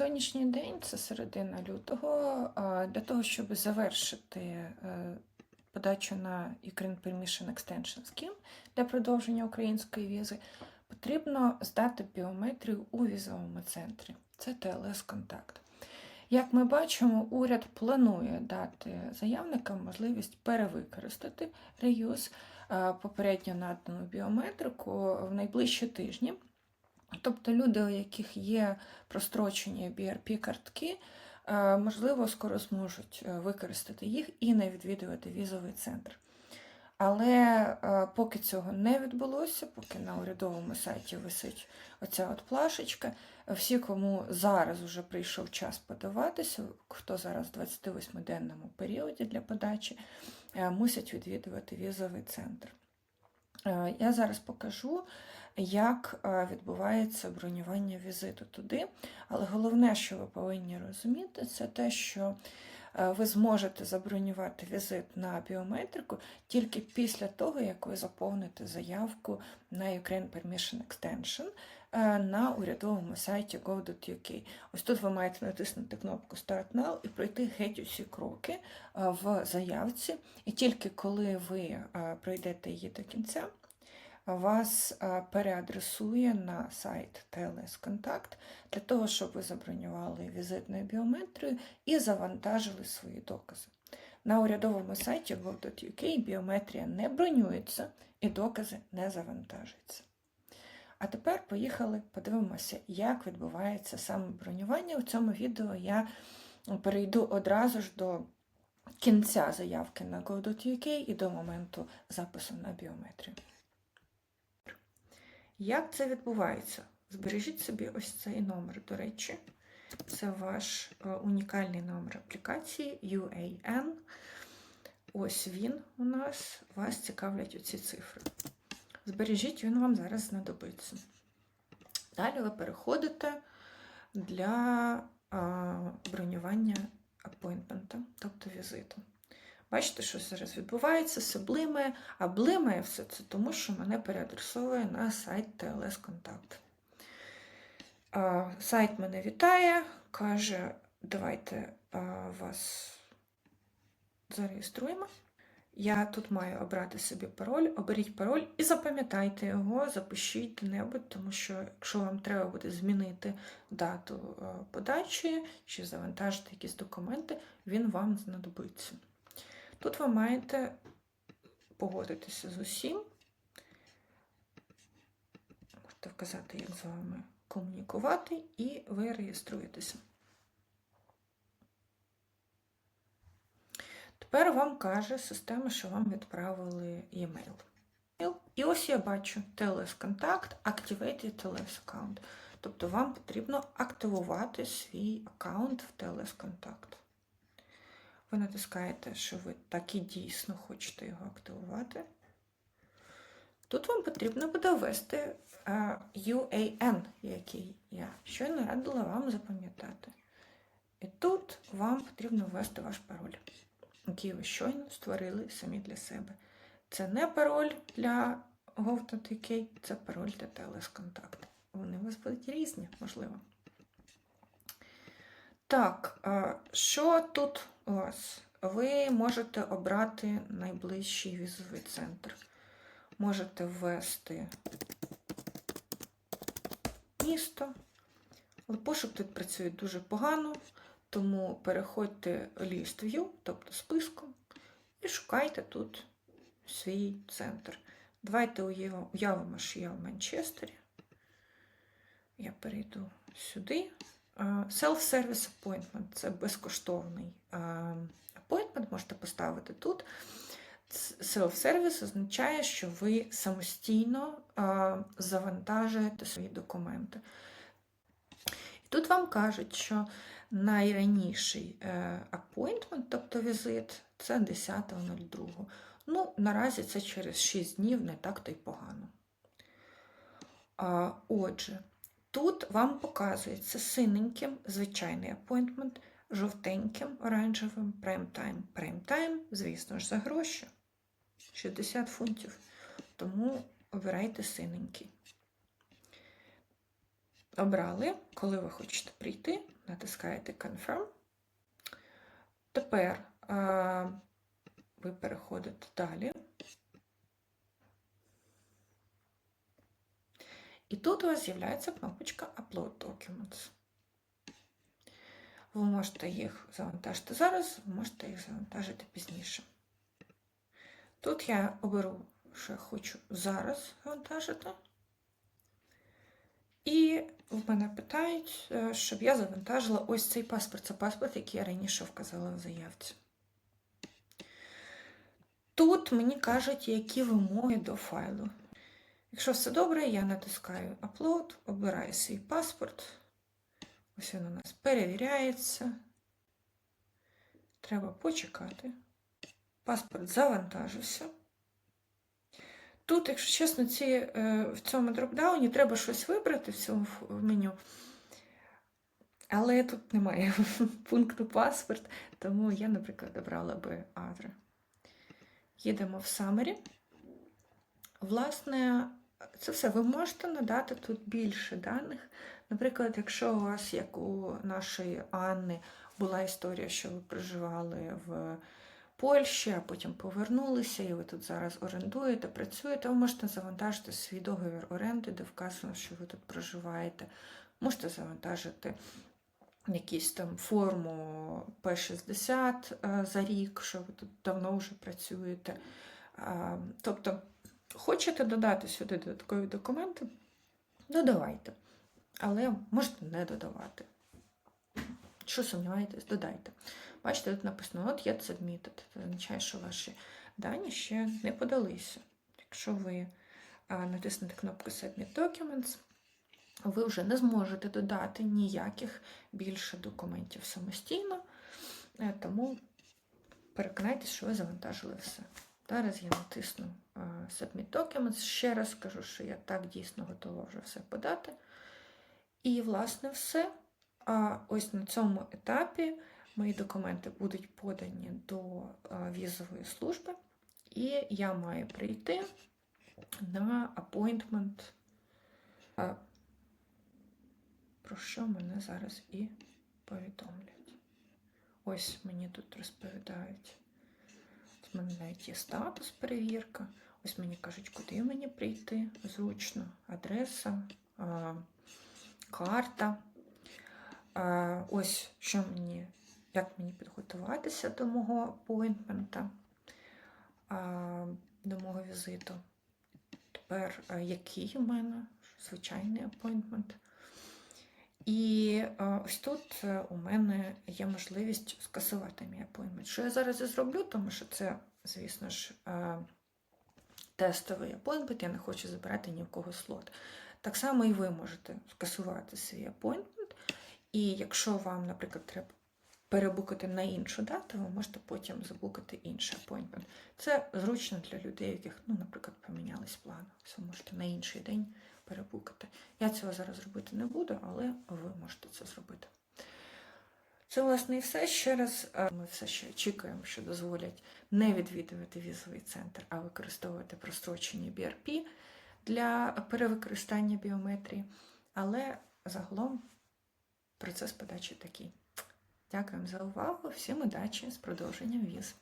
сьогоднішній день, це середина лютого, для того, щоб завершити е, подачу на Ukraine Permission Extension Scheme для продовження української візи, потрібно здати біометрію у візовому центрі. Це ТЛС Контакт. Як ми бачимо, уряд планує дати заявникам можливість перевикористати реюз попередньо надану біометрику в найближчі тижні. Тобто люди, у яких є прострочені BRP-картки, е, можливо, скоро зможуть е, використати їх і не відвідувати візовий центр. Але е, поки цього не відбулося, поки на урядовому сайті висить оця от плашечка, всі, кому зараз вже прийшов час подаватися, хто зараз в 28-денному періоді для подачі, мусять відвідувати візовий центр. Е, Я зараз покажу, як е, відбувається бронювання візиту туди. Але головне, що ви повинні розуміти, це те, що ви зможете забронювати візит на біометрику тільки після того, як ви заповните заявку на Ukraine Permission Extension е, на урядовому сайті go.uk. Ось тут ви маєте натиснути кнопку Start Now і пройти геть усі кроки е, в заявці. І тільки коли ви е, пройдете її до кінця, вас е, переадресує на сайт TLS для того, щоб ви забронювали візитною біометрію і завантажили свої докази. На урядовому сайті gov.uk біометрія не бронюється і докази не завантажуються. А тепер поїхали, подивимося, як відбувається саме бронювання. У цьому відео я перейду одразу ж до кінця заявки на go.uk і до моменту запису на біометрію. Як це відбувається? Збережіть собі ось цей номер, до речі. Це ваш е, унікальний номер аплікації UAN. Ось він у нас. Вас цікавлять оці цифри. Збережіть, він вам зараз знадобиться. Далі ви переходите для бронювання апойнтмента, тобто візиту. Бачите, що зараз відбувається, все блимає, а блимає все це тому, що мене переадресовує на сайт Contact. А, Сайт мене вітає, каже, давайте вас зареєструємо. Я тут маю обрати собі пароль, оберіть пароль і запам'ятайте його, запишіть де-небудь, тому що якщо вам треба буде змінити дату подачі чи завантажити якісь документи, він вам знадобиться. Тут ви маєте погодитися з усім. Можете вказати, як з вами комунікувати, і ви реєструєтеся. Тепер вам каже система, що вам відправили e-mail. І ось я бачу TLS Contact, Activated TLS Account. Тобто вам потрібно активувати свій аккаунт в TLS Contact. Ви натискаєте, що ви так і дійсно хочете його активувати. Тут вам потрібно буде ввести UAN, який я щойно радила вам запам'ятати. І тут вам потрібно ввести ваш пароль, який ви щойно створили самі для себе. Це не пароль для Gov.uk, це пароль для Contact. Вони у вас будуть різні, можливо. Так, що тут у вас? Ви можете обрати найближчий візовий центр. Можете ввести місто. Але пошук тут працює дуже погано, тому переходьте List View, тобто списком, і шукайте тут свій центр. Давайте уявимо, що я в Манчестері. Я перейду сюди. Self-service appointment це безкоштовний appointment, можете поставити тут. Self-service означає, що ви самостійно завантажуєте свої документи. І тут вам кажуть, що найраніший е, appointment, тобто візит, це 10.02. Ну, наразі це через 6 днів, не так то й погано. Отже, Тут вам показується синеньким звичайний апойнтмент, жовтеньким, оранжевим прайм-тайм. Прайм-тайм, звісно ж, за гроші 60 фунтів. Тому обирайте синенький. Обрали, коли ви хочете прийти, натискаєте Confirm. Тепер а, ви переходите далі. І тут у вас з'являється кнопочка Upload Documents. Ви можете їх завантажити зараз, ви можете їх завантажити пізніше. Тут я оберу, що я хочу зараз завантажити. І в мене питають, щоб я завантажила ось цей паспорт. Це паспорт, який я раніше вказала в заявці. Тут мені кажуть, які вимоги до файлу. Якщо все добре, я натискаю Upload, обираю свій паспорт. Ось він у нас перевіряється. Треба почекати. Паспорт завантажився. Тут, якщо чесно, ці, е, в цьому дропдауні треба щось вибрати в цьому меню. Але тут немає пункту паспорт, тому я, наприклад, обрала би Адре. Їдемо в Summary. Власне, це все. Ви можете надати тут більше даних. Наприклад, якщо у вас, як у нашої Анни, була історія, що ви проживали в Польщі, а потім повернулися, і ви тут зараз орендуєте, працюєте, ви можете завантажити свій договір оренди, де вказано, що ви тут проживаєте. Можете завантажити якусь там форму П60 е, за рік, що ви тут давно вже працюєте. Тобто, хочете додати сюди додаткові документи, додавайте. Але можете не додавати. Що сумніваєтесь, додайте. Бачите, тут написано Not yet submitted. Це означає, що ваші дані ще не подалися. Якщо ви натиснете кнопку Submit Documents, ви вже не зможете додати ніяких більше документів самостійно, Е, тому переконайтеся, що ви завантажили все. Зараз я натисну Submit Documents. Ще раз скажу, що я так дійсно готова вже все подати. І, власне, все. А ось на цьому етапі мої документи будуть подані до візової служби, і я маю прийти на appointment, про що мене зараз і повідомлять. Ось мені тут розповідають. В мене навіть є статус перевірка. Ось мені кажуть, куди мені прийти. Зручно, адреса, карта. Ось що мені, як мені підготуватися до мого апойнтмента, до мого візиту. Тепер, який у мене звичайний апойнтмент. І а, ось тут е, у мене є можливість скасувати мій апойнтмент. Що я зараз і зроблю, тому що це, звісно ж, а, тестовий апойнтмент, я не хочу забирати ні в кого слот. Так само і ви можете скасувати свій апойнтмент. І якщо вам, наприклад, треба перебукати на іншу дату, ви можете потім забукати інший апойнтмент. Це зручно для людей, яких, ну, наприклад, помінялись плани. Ви можете на інший день перебукати. Я цього зараз робити не буду, але ви можете це зробити. Це, власне, і все. Ще раз е, ми все ще очікуємо, що дозволять не відвідувати візовий центр, а використовувати прострочені BRP для перевикористання біометрії. Але загалом процес подачі такий. Дякуємо за увагу. Всім удачі з продовженням віз.